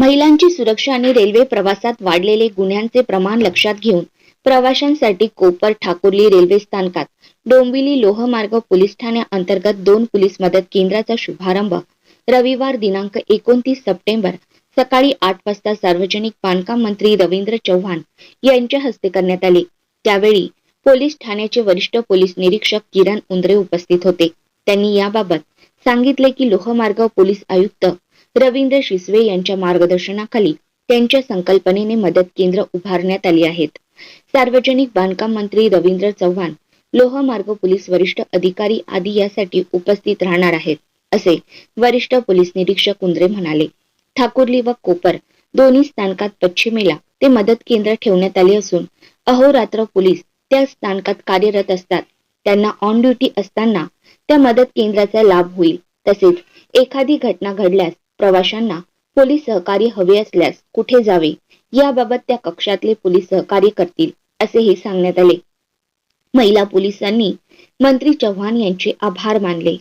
महिलांची सुरक्षा आणि रेल्वे प्रवासात वाढलेले गुन्ह्यांचे प्रमाण लक्षात घेऊन प्रवाशांसाठी कोपर ठाकुर्ली रेल्वे स्थानकात डोंबिवली लोहमार्ग पोलीस ठाण्याअंतर्गत दोन पोलीस मदत केंद्राचा शुभारंभ रविवार दिनांक एकोणतीस सप्टेंबर सकाळी आठ वाजता सार्वजनिक बांधकाम मंत्री रवींद्र चव्हाण यांच्या हस्ते करण्यात आले. त्यावेळी पोलीस ठाण्याचे वरिष्ठ पोलीस निरीक्षक किरण उंद्रे उपस्थित होते. त्यांनी याबाबत सांगितले की लोहमार्ग पोलीस आयुक्त रवींद्र शिसवे यांच्या मार्गदर्शनाखाली त्यांच्या संकल्पनेने मदत केंद्र उभारण्यात आली आहेत. सार्वजनिक बांधकाम मंत्री रवींद्र चव्हाण लोहमार्ग पोलीस वरिष्ठ अधिकारी आदी यासाठी उपस्थित राहणार आहेत असे वरिष्ठ पोलीस निरीक्षक कुंद्रे म्हणाले. ठाकुर्ली व कोपर दोन्ही स्थानकात पश्चिमेला ते मदत केंद्र ठेवण्यात आले असून अहोरात्र पोलीस त्या स्थानकात कार्यरत असतात. त्यांना ऑन ड्युटी असताना त्या मदत केंद्राचा लाभ होईल. तसेच एखादी घटना घडल्यास प्रवाशांना पोलीस सहकार्य हवे असल्यास कुठे जावे? याबाबत त्या कक्षातले पोलीस सहकार्य करतील असेही सांगण्यात आले. महिला पोलिसांनी मंत्री चव्हाण यांचे आभार मानले.